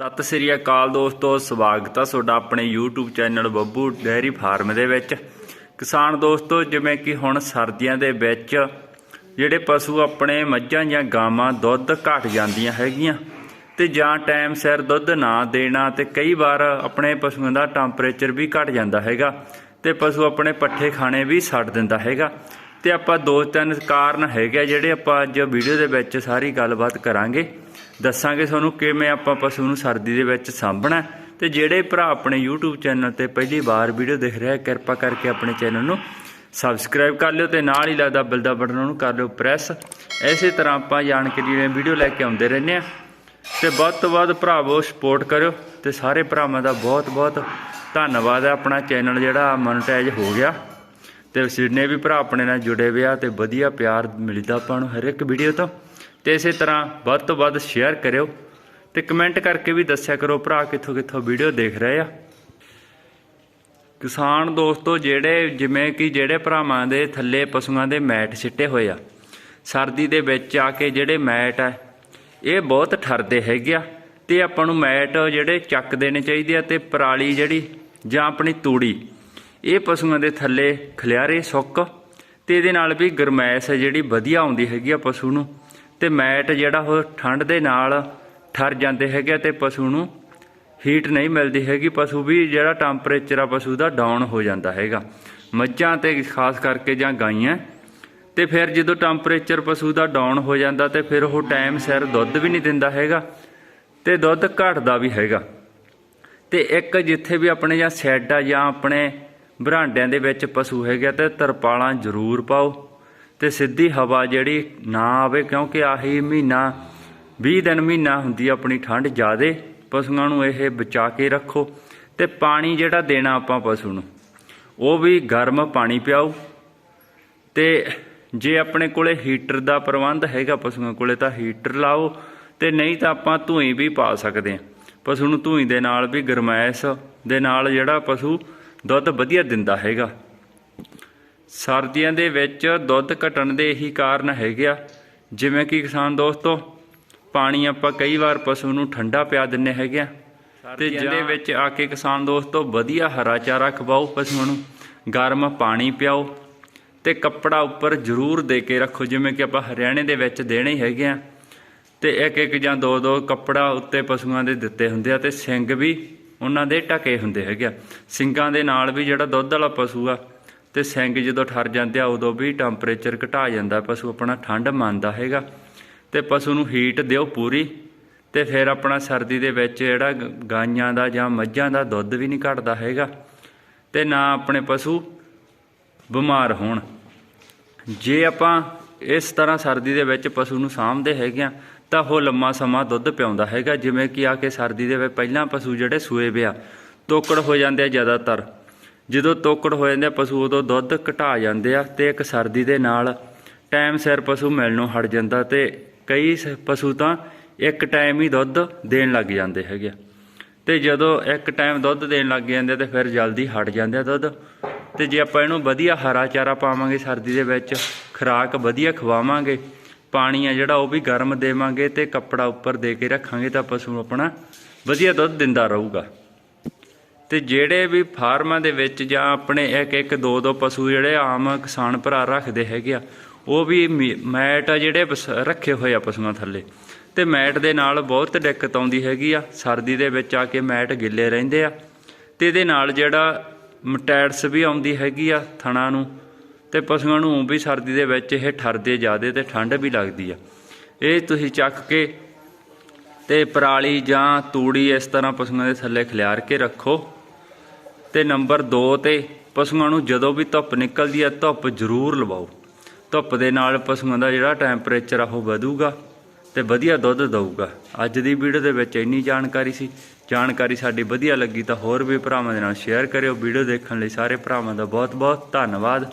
ਸਤਿ ਸ੍ਰੀ ਅਕਾਲ ਦੋਸਤੋ, ਸਵਾਗਤ ਹੈ ਤੁਹਾਡਾ ਆਪਣੇ YouTube channel Babbu dairy farm ਦੇ ਵਿੱਚ। ਕਿਸਾਨ ਦੋਸਤੋ, ਜਿਵੇਂ ਕਿ ਹੁਣ ਸਰਦੀਆਂ ਦੇ ਵਿੱਚ ਜਿਹੜੇ ਪਸ਼ੂ ਆਪਣੇ ਮੱਝਾਂ ਜਾਂ ਗਾਵਾਂ ਦੁੱਧ ਘਟ ਜਾਂਦੀਆਂ ਹੈਗੀਆਂ ਤੇ ਜਾਂ ਟਾਈਮ ਸਿਰ ਦੁੱਧ ਨਾ ਦੇਣਾ ਤੇ ਕਈ ਵਾਰ ਆਪਣੇ ਪਸ਼ੂਆਂ ਦਾ ਟੈਂਪਰੇਚਰ ਵੀ ਘਟ ਜਾਂਦਾ ਹੈਗਾ ਤੇ ਪਸ਼ੂ ਆਪਣੇ ਪੱਠੇ ਖਾਣੇ ਵੀ ਛੱਡ ਦਿੰਦਾ ਹੈਗਾ। ਤੇ ਆਪਾਂ ਦੋ ਤਿੰਨ ਕਾਰਨ ਹੈਗੇ ਆ ਜਿਹੜੇ ਆਪਾਂ ਅੱਜ ਵੀਡੀਓ ਦੇ ਵਿੱਚ ਸਾਰੀ ਗੱਲਬਾਤ ਕਰਾਂਗੇ। ਦੱਸਾਂਗੇ ਤੁਹਾਨੂੰ ਕਿਵੇਂ ਆਪਾਂ ਪਸ਼ੂ ਨੂੰ ਸਰਦੀ ਦੇ ਵਿੱਚ ਸਾਂਭਣਾ ਹੈ ਤੇ ਜਿਹੜੇ ਭਰਾ ਆਪਣੇ YouTube ਚੈਨਲ ਤੇ ਪਹਿਲੀ ਵਾਰ ਵੀਡੀਓ ਦੇਖ ਰਿਹਾ ਕਿਰਪਾ ਕਰਕੇ ਆਪਣੇ ਚੈਨਲ ਨੂੰ ਸਬਸਕ੍ਰਾਈਬ ਕਰ ਲਿਓ ਤੇ ਨਾਲ ਹੀ ਲੱਗਦਾ ਬਿਲ ਦਾ ਬਟਨ ਉਹਨੂੰ ਕਰ ਲਿਓ ਪ੍ਰੈਸ। ਐਸੇ ਤਰ੍ਹਾਂ ਆਪਾਂ ਜਾਣਕਾਰੀ ਦੀਆਂ ਵੀਡੀਓ ਲੈ ਕੇ ਆਉਂਦੇ ਰਹਿੰਦੇ ਆ। ਤੇ ਵੱਧ ਤੋਂ ਵੱਧ ਭਰਾਵੋ ਸਪੋਰਟ ਕਰਿਓ ਤੇ ਸਾਰੇ ਭਰਾਵਾਂ ਦਾ ਬਹੁਤ ਬਹੁਤ ਧੰਨਵਾਦ ਹੈ ਆਪਣਾ ਚੈਨਲ ਜਿਹੜਾ ਮੋਨਟਾਈਜ਼ ਹੋ ਗਿਆ। ਤੇ ਜਿੰਨੇ ਵੀ ਭਰਾ ਆਪਣੇ ਨਾਲ ਜੁੜੇ ਹੋਏ ਆ ਤੇ ਵਧੀਆ ਪਿਆਰ ਮਿਲਦਾ ਆਪਾਂ ਨੂੰ ਹਰ ਇੱਕ ਵੀਡੀਓ ਤੋਂ। ਤੇ ਇਸੇ ਤਰ੍ਹਾਂ ਵੱਧ ਤੋਂ ਵੱਧ ਸ਼ੇਅਰ ਕਰਿਓ ਤੇ ਕਮੈਂਟ ਕਰਕੇ ਵੀ ਦੱਸਿਆ ਕਰੋ ਭਰਾ ਕਿੱਥੋਂ ਕਿੱਥੋਂ ਵੀਡੀਓ ਦੇਖ ਰਹੇ ਆ। ਕਿਸਾਨ ਦੋਸਤੋ, ਜਿਹੜੇ ਜਿਵੇਂ ਕਿ ਜਿਹੜੇ ਭਰਾਵਾਂ ਦੇ ਥੱਲੇ ਪਸ਼ੂਆਂ ਦੇ ਮੈਟ ਸਿੱਟੇ ਹੋਏ ਆ, ਸਰਦੀ ਦੇ ਵਿੱਚ ਆ ਕੇ ਜਿਹੜੇ ਮੈਟ ਆ, ਇਹ ਬਹੁਤ ਠਰਦੇ ਹੈਗੇ ਆ ਤੇ ਆਪਾਂ ਨੂੰ ਮੈਟ ਜਿਹੜੇ ਚੱਕ ਦੇਣੇ ਚਾਹੀਦੇ ਆ ਤੇ ਪਰਾਲੀ ਜਿਹੜੀ ਜਾਂ ਆਪਣੀ ਤੂੜੀ ਇਹ ਪਸ਼ੂਆਂ ਦੇ ਥੱਲੇ ਖਲਿਆਰੇ ਸੁੱਕ ਤੇ ਇਹਦੇ ਨਾਲ ਵੀ ਗਰਮੈਸ਼ ਹੈ ਜਿਹੜੀ ਵਧੀਆ ਆਉਂਦੀ ਹੈਗੀ ਆ ਪਸ਼ੂ ਨੂੰ ਤੇ ਮੈਟ ਜਿਹੜਾ ਉਹ ਠੰਡ ਦੇ ਨਾਲ ਠਰ ਜਾਂਦੇ ਹੈਗੇ ਆ ਤੇ ਪਸ਼ੂ ਨੂੰ ਹੀਟ ਨਹੀਂ ਮਿਲਦੀ ਹੈਗੀ, ਪਸ਼ੂ ਵੀ ਜਿਹੜਾ ਟੈਂਪਰੇਚਰ ਆ ਪਸ਼ੂ ਦਾ ਡਾਊਨ ਹੋ ਜਾਂਦਾ ਹੈਗਾ। ਮੱਝਾਂ ਤੇ ਖਾਸ ਕਰਕੇ ਜਾਂ ਗਾਈਆਂ, ਤੇ ਫਿਰ ਜਦੋਂ ਟੈਂਪਰੇਚਰ ਪਸ਼ੂ ਦਾ ਡਾਊਨ ਹੋ ਜਾਂਦਾ ਤੇ ਫਿਰ ਉਹ ਟਾਈਮ ਸਿਰ ਦੁੱਧ ਵੀ ਨਹੀਂ ਦਿੰਦਾ ਹੈਗਾ ਤੇ ਦੁੱਧ ਘਟਦਾ ਵੀ ਹੈਗਾ। ਤੇ ਇੱਕ ਜਿੱਥੇ ਵੀ ਆਪਣੇ ਜਾਂ ਸ਼ੈੱਡ ਆ ਜਾਂ ਆਪਣੇ ਬਰਾਂਡਿਆਂ ਦੇ ਵਿੱਚ ਪਸ਼ੂ ਹੈਗੇ ਆ ਤੇ ਤਰਪਾਲਾਂ ਜ਼ਰੂਰ ਪਾਓ ਤੇ ਸਿੱਧੀ ਹਵਾ ਜਿਹੜੀ ਨਾ ਆਵੇ, ਕਿਉਂਕਿ ਆਹੀ ਮਹੀਨਾ 20 ਦਿਨ ਮਹੀਨਾ ਹੁੰਦੀ ਆਪਣੀ ਠੰਡ, ਜ਼ਿਆਦੇ ਪਸ਼ੂਆਂ ਨੂੰ ਇਹ ਬਚਾ ਕੇ ਰੱਖੋ ਤੇ ਪਾਣੀ ਜਿਹੜਾ ਦੇਣਾ ਆਪਾਂ ਪਸ਼ੂ ਨੂੰ, ਉਹ ਵੀ ਗਰਮ ਪਾਣੀ ਪਿਆਓ ਤੇ ਜੇ ਆਪਣੇ ਕੋਲੇ ਹੀਟਰ ਦਾ ਪ੍ਰਬੰਧ ਹੈਗਾ ਪਸ਼ੂਆਂ ਕੋਲੇ ਤਾਂ ਹੀਟਰ ਲਾਓ ਤੇ ਨਹੀਂ ਤਾਂ ਆਪਾਂ ਧੂਈ ਵੀ ਪਾ ਸਕਦੇ ਹਾਂ ਪਸ਼ੂ ਨੂੰ ਧੂਈ ਦੇ ਨਾਲ ਵੀ ਗਰਮੈਸ਼ ਦੇ ਨਾਲ ਜਿਹੜਾ ਪਸ਼ੂ ਦੁੱਧ ਵਧੀਆ ਦਿੰਦਾ ਹੈਗਾ। ਸਰਦੀਆਂ ਦੇ ਵਿੱਚ ਦੁੱਧ ਘਟਣ ਦੇ ਇਹੀ ਕਾਰਨ ਹੈਗੇ ਆ। ਜਿਵੇਂ ਕਿ ਕਿਸਾਨ ਦੋਸਤੋ ਪਾਣੀ ਆਪਾਂ ਕਈ ਵਾਰ ਪਸ਼ੂ ਨੂੰ ਠੰਡਾ ਪਿਆ ਦਿੰਨੇ ਹੈਗੇ ਆ। ਤੇ ਜਿਹਦੇ ਵਿੱਚ ਆ ਕੇ ਕਿਸਾਨ ਦੋਸਤੋ ਵਧੀਆ ਹਰਾ ਚਾਰਾ ਖਵਾਓ ਪਸ਼ੂਆਂ ਨੂੰ ਗਰਮ ਪਾਣੀ ਪਿਆਓ ਤੇ ਕੱਪੜਾ ਉੱਪਰ ਜ਼ਰੂਰ ਦੇ ਕੇ ਰੱਖੋ ਜਿਵੇਂ ਕਿ ਆਪਾਂ ਹਰਿਆਣੇ ਦੇ ਵਿੱਚ ਦੇਣੇ ਹੈਗੇ ਆ। ਤੇ ਇੱਕ ਇੱਕ ਜਾਂ ਦੋ ਦੋ ਕੱਪੜਾ ਉੱਤੇ ਪਸ਼ੂਆਂ ਦੇ ਦਿੱਤੇ ਹੁੰਦੇ ਆ ਤੇ ਸਿੰਘ ਵੀ ਉਹਨਾਂ ਦੇ ਢਕੇ ਹੁੰਦੇ ਹੈਗੇ ਆ। ਸਿੰਗਾਂ ਦੇ ਨਾਲ ਵੀ ਜਿਹੜਾ ਦੁੱਧ ਵਾਲਾ ਪਸ਼ੂ ਆ, ਤੇ ਸਿੰਗ ਜਦੋਂ ਠਰ ਜਾਂਦੇ ਆ, ਉਦੋਂ ਵੀ ਟੈਂਪਰੇਚਰ ਘਟਾ ਜਾਂਦਾ, ਪਸ਼ੂ ਆਪਣਾ ਠੰਡ ਮੰਨਦਾ ਹੈਗਾ। ਤੇ ਪਸ਼ੂ ਨੂੰ ਹੀਟ ਦਿਓ ਪੂਰੀ, ਤੇ ਫਿਰ ਆਪਣਾ ਸਰਦੀ ਦੇ ਵਿੱਚ ਜਿਹੜਾ ਗ- ਗਾਈਆਂ ਦਾ ਜਾਂ ਮੱਝਾਂ ਦਾ ਦੁੱਧ ਵੀ ਨਹੀਂ ਘਟਦਾ ਹੈਗਾ। ਤੇ ਨਾ ਆਪਣੇ ਪਸ਼ੂ ਬਿਮਾਰ ਹੋਣ। ਜੇ ਆਪਾਂ ਇਸ ਤਰ੍ਹਾਂ ਸਰਦੀ ਦੇ ਵਿੱਚ ਪਸ਼ੂ ਨੂੰ ਸਾਂਭਦੇ ਹੈਗੇ ਆ, ਤਾਂ ਉਹ ਲੰਮਾ ਸਮਾਂ ਦੁੱਧ ਪਿਆਉਂਦਾ ਹੈਗਾ, ਜਿਵੇਂ ਕਿ ਆ ਕੇ ਸਰਦੀ ਦੇ ਵਿੱਚ ਪਹਿਲਾਂ ਪਸ਼ੂ ਜਿਹੜੇ ਸੂਏ ਪਿਆ ਤੋਕੜ ਹੋ ਜਾਂਦੇ ਆ ਜ਼ਿਆਦਾਤਰ ਜਦੋਂ ਤੋਕੜ ਹੋ ਜਾਂਦੇ ਆ, ਪਸ਼ੂ ਉਦੋਂ ਦੁੱਧ ਘਟਾ ਜਾਂਦੇ ਆ ਤੇ ਇੱਕ ਸਰਦੀ ਦੇ ਨਾਲ ਟਾਈਮ ਸਿਰ ਪਸ਼ੂ ਮਿਲਣੋਂ ਹਟ ਜਾਂਦਾ ਤੇ ਕਈ ਸ- ਪਸ਼ੂ ਤਾਂ ਇੱਕ ਟਾਈਮ ਹੀ ਦੁੱਧ ਦੇਣ ਲੱਗ ਜਾਂਦੇ ਹੈਗੇ ਆ। ਤੇ ਜਦੋਂ ਇੱਕ ਟਾਈਮ ਦੁੱਧ ਦੇਣ ਲੱਗ ਜਾਂਦੇ ਤੇ ਫਿਰ ਜਲਦੀ ਹਟ ਜਾਂਦੇ ਆ ਦੁੱਧ ਤੇ ਜੇ ਆਪਾਂ ਇਹਨੂੰ ਵਧੀਆ ਹਰਾ ਚਾਰਾ ਪਾਵਾਂਗੇ ਸਰਦੀ ਦੇ ਵਿੱਚ ਖੁਰਾਕ ਵਧੀਆ ਖਵਾਵਾਂਗੇ ਪਾਣੀ ਆ ਜਿਹੜਾ ਉਹ ਵੀ ਗਰਮ ਦੇਵਾਂਗੇ ਤੇ ਕੱਪੜਾ ਉੱਪਰ ਦੇ ਕੇ ਰੱਖਾਂਗੇ ਤਾਂ ਪਸ਼ੂ ਆਪਣਾ ਵਧੀਆ ਦੁੱਧ ਦਿੰਦਾ ਰਹੂਗਾ। ਤੇ ਜਿਹੜੇ ਵੀ ਫਾਰਮਾਂ ਦੇ ਵਿੱਚ ਜਾਂ ਆਪਣੇ ਇੱਕ ਇੱਕ ਦੋ ਦੋ ਪਸ਼ੂ ਜਿਹੜੇ ਆਮ ਕਿਸਾਨ ਭਰਾ ਰੱਖਦੇ ਹੈਗੇ ਆ, ਉਹ ਵੀ ਮੀ- ਮੈਟ ਆ ਜਿਹੜੇ ਪਸ- ਰੱਖੇ ਹੋਏ ਆ ਪਸ਼ੂਆਂ ਥੱਲੇ। ਤੇ ਮੈਟ ਦੇ ਨਾਲ ਬਹੁਤ ਦਿੱਕਤ ਆਉਂਦੀ ਹੈਗੀ ਆ, ਸਰਦੀ ਦੇ ਵਿੱਚ ਆ ਕੇ ਮੈਟ ਗਿੱਲੇ ਰਹਿੰਦੇ ਆ। ਤੇ ਇਹਦੇ ਨਾਲ ਜਿਹੜਾ ਮਟੈਡਸ ਵੀ ਆਉਂਦੀ ਹੈਗੀ ਆ ਥਣਾ ਨੂੰ ਤੇ ਪਸ਼ੂਆਂ ਨੂੰ ਵੀ ਸਰਦੀ ਦੇ ਵਿੱਚ ਇਹ ਠਰਦੇ ਜ਼ਿਆਦੇ ਤੇ ਠੰਡ ਵੀ ਲੱਗਦੀ ਆ। ਇਹ ਤੁਸੀਂ ਚੱਕ ਕੇ ਤੇ ਪਰਾਲੀ ਜਾਂ ਤੂੜੀ ਇਸ ਤਰ੍ਹਾਂ ਪਸ਼ੂਆਂ ਦੇ ਥੱਲੇ ਖਿਲਾਰ ਕੇ ਰੱਖੋ। ਤੇ ਨੰਬਰ 2 ਤੇ ਪਸ਼ੂਆਂ ਨੂੰ ਜਦੋਂ ਵੀ ਧੁੱਪ ਨਿਕਲਦੀ ਆ, ਧੁੱਪ ਜ਼ਰੂਰ ਲਵਾਓ। ਧੁੱਪ ਦੇ ਨਾਲ ਪਸ਼ੂਆਂ ਦਾ ਜਿਹੜਾ ਟੈਂਪਰੇਚਰ ਆ, ਉਹ ਵਧੂਗਾ ਤੇ ਵਧੀਆ ਦੁੱਧ ਦਊਗਾ। ਅੱਜ ਦੀ ਵੀਡੀਓ ਦੇ ਵਿੱਚ ਇੰਨੀ ਜਾਣਕਾਰੀ ਸੀ। ਜਾਣਕਾਰੀ ਸਾਡੀ ਵਧੀਆ ਲੱਗੀ ਤਾਂ ਹੋਰ ਵੀ ਭਰਾਵਾਂ ਦੇ ਨਾਲ ਸ਼ੇਅਰ ਕਰਿਓ। ਵੀਡੀਓ ਦੇਖਣ ਲਈ ਸਾਰੇ ਭਰਾਵਾਂ ਦਾ ਬਹੁਤ ਬਹੁਤ ਧੰਨਵਾਦ।